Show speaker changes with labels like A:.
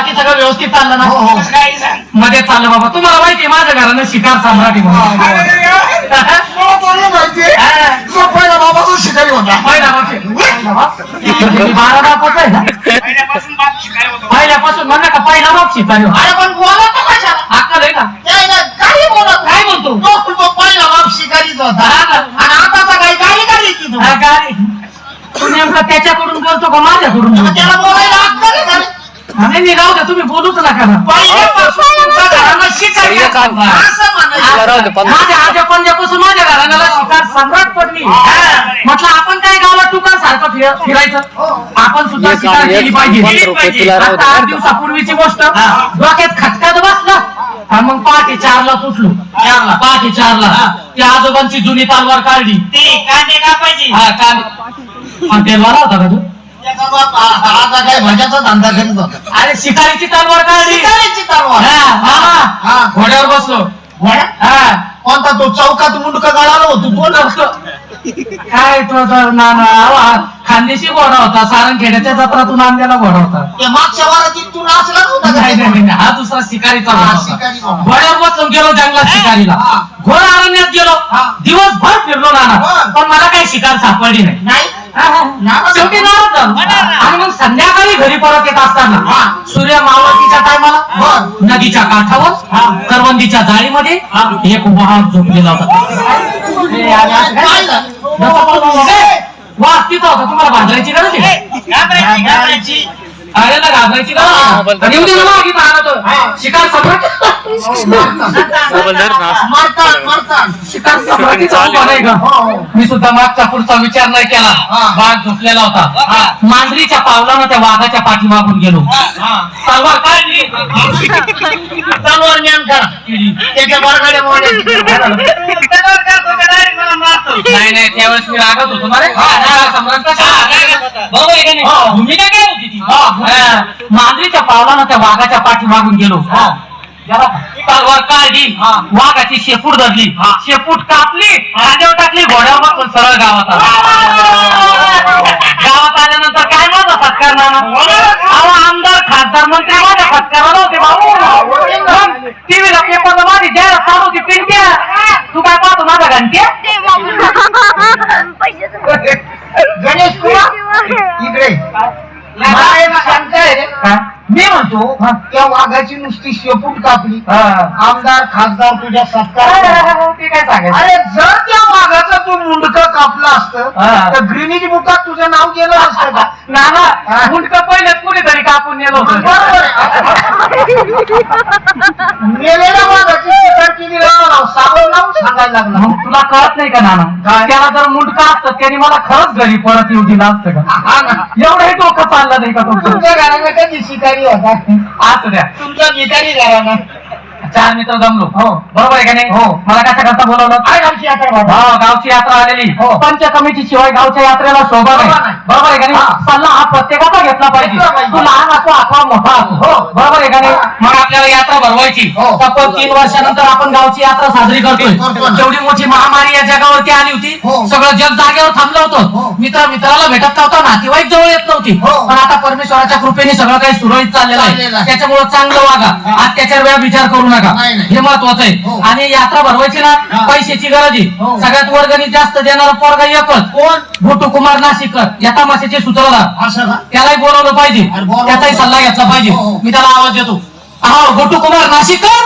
A: बाकी सगळं व्यवस्थित चाललं ना?
B: हो, हो.
C: कसं काय सांग?
A: मध्ये चाललं बाबा. तुम्हाला माहिती आहे माझ्या घरानं शिकार सम्राटी म्हणून.
B: मला चांगलं माहितीये तो पहिला बाबा तो शिकारी होता.
A: पहिला बाप आहे. पहिला बाप? बारा बापाचा आहे ना?
C: पहिल्यापासून बाप शिकायला होतो.
A: पहिल्यापासून म्हणलं का पहिला बाप शिकारी होता.
B: अरे पण बोलत कशाला
A: अक्कल आहे का?
B: काही बोलत
A: काय म्हणतो
B: तो पहिला बाप शिकारीच होता.
A: हा का?
B: आणि आताचा काही गाडी गाडी की तू
A: हा, काय तू नेमकं त्याच्याकडून बोलतो का माझ्याकडून बोलतो?
B: त्याला बोलायला?
A: नाही नाही, राहू द्या तुम्ही बोलूच नका ना.
B: पहिल्यापासून तुमच्या घरानं शिकारी असतं. असं म्हणायचं
A: माझ्या आजा पंजापासून माझ्या घराण्याला शिकार सम्राट पडली. म्हटलं आपण काय गावात टुकार सारखं फिर- फिरायचं? आपण सुद्धा शिकार केली पाहिजे.
D: पंधरा रुपये तुला राहू दे.
A: आता आठ
D: का?
A: दिवसापूर्वीची गोष्ट. डोक्यात खटकात बसला. आणि मग पहाटे चारला सुटलो. चारला पहाटे चारला. त्या आजोबांची जुनी तलवार काढली.
C: ते कांदे कापायचे.
A: हा काल हा, तेलवार होता का तू?
B: आता काय धंदा करीत होता
A: अरे शिकारीची तलवार काढली
B: शिकारीची तलवार
A: हा, हा.
B: हा.
A: घोड्यावर बसलो
B: घोडा?
A: हा
B: कोणता तो चौकात मुंडक गळाला होतो तो ना
A: काय तो तर नाना आवा, खानदेशी घोडा होता सारंगखेड्याच्या जत्रातून आणलेला घोडा होता
B: त्या मागच्या वारात तू नाचला नव्हता का?
A: नाही, नाही, नाही, हा दुसरा शिकारीचा
B: हा,
A: होता.
B: शिकारी घोडा.
A: घोड्यावर बसून गेलो जंगलात शिकारीला
B: हा.
A: घोडा अरण्यात गेलो
B: हा.
A: दिवसभर फिरलो नाना. पण मला काही शिकार सापडली नाही
B: नाही
A: शेवटी नाराज झालो.
C: नाराज.
A: आणि मग संध्याकाळी घरी परत येत असताना
B: हा.
A: सूर्य मावळतीच्या टायमाला. नदीच्या काठावर करवंदीच्या जाळीमध्ये एक वाहन झोपलेला होता. वाघ तिथं होता. तुम्हाला भांडायची गरज आहे?
C: घाबरायची घाबरायची.
A: अरे ना घाबरायची गरज येऊ दे ना. शिकार शिकार सम्राटीचा उभा नाही का
B: हो.
A: मी सुद्धा मागचा पुढचा विचार नाही केला.
B: हा.
A: वाघ झोपलेला होता.
C: हा.
A: मांजरीच्या पावलानं त्या वाघाच्या पाठीमागून गेलो. तलवार काढली
B: तलवार ज्ञान करा. त्याच्या बरगाड्या
A: नाही नाही त्यावेळेस मी रागत होतो. ना रे
C: हा? हा?
B: हा.
A: भूमिका काय होती. मांजरीच्या पावलानं त्या वाघाच्या पाठीमागून गेलो. तलवार काढली वाघाची शेपूट धरली. शेपूट कापली खांद्यावर टाकली घोड्यावर बसून सरळ गावात आला. गावात आल्यानंतर काय माझा सत्कार नाना? आमदार खासदार मंत्री माझ्या सत्काराला होते भाऊ. टीव्हीला पेपरला माझी जाहिरात चालू होती पिंट्या तू काय पाहतो माझा घंट्या
B: गणेश कुमार इकडे मला एक शंका आहे रे.
A: हा?
B: म्हणतो त्या वाघाची नुसती शेपूट कापली
A: हा.
B: आमदार खासदार तुझ्या सत्कार केला.
A: ते काय सांगायचं
B: अरे जर त्या वाघाचं तू मुंडक कापलं असतं
A: हा.
B: तर ग्रीनिज बुकात तुझं नाव गेलं असतं का
A: नाना
B: हा.
A: मुंडक पहिलेच कुणीतरी कापून नेलं होतं
B: बरोबर आहे. मेलेल्या वाघाची शिकार केली राव, सांगायला लागला.
A: मग तुला कळत नाही का नाना?
B: काय?
A: त्याला जर मुंडका असतं त्याने मला खरंच घरी परत येऊ दिला असतं का?
B: हा ना.
A: एवढंही डोकं चाललं नाही का तुमचं?
B: तुमच्या घराला कधी शिकारी होता?
A: असू द्या.
B: तुमच्या भिकारी घराला
A: चार मित्र जमलो.
B: हो.
A: बरोबर आहे का नाही?
B: हो.
A: मला कशा करता बोलवलं?
B: काय गावची यात्रा बाबा.
A: हो गावची यात्रा आलेली.
B: हो.
A: पंच कमिटी शिवाय गावच्या यात्रेला शोभा नाही. बरोबर आहे का. नाही सल्ला हा प्रत्येकाचा घेतला पाहिजे. तू लहान असो अथवा मोठा असो
B: हो.
A: बरोबर आहे का नाही. मग आपल्याला यात्रा भरवायची
B: हो.
A: तब्बल तीन वर्षानंतर आपण गावची यात्रा साजरी करतोय. जेवढी मोठी महामारी या जगावरती आली होती
B: हो.
A: सगळं जग जागेवर थांबलं. होतं मित्र मित्राला भेटत नव्हता नातेवाईक जवळ येत नव्हती. पण आता परमेश्वराच्या कृपेने सगळं काही सुरळीत चाललेलं आहे. त्याच्यामुळे चांगलं वागा. अत्याचार वेळा विचार करू नका. हे महत्वाचं आहे. आणि यात्रा भरवायची ना. पैशाची गरज आहे. सगळ्यात वर्गणी जास्त देणारा पोरगा एकच
B: कोण
A: भोटू कुमार नाशिकर या तमाशाचे सूत्रधार
B: असं का?
A: त्यालाही बोलवलं पाहिजे.
B: अरे बोलवलं.
A: त्याचाही सल्ला घेतला पाहिजे.
B: हो, हो.
A: मी त्याला आवाज देतो. हा भोटू कुमार नाशिकर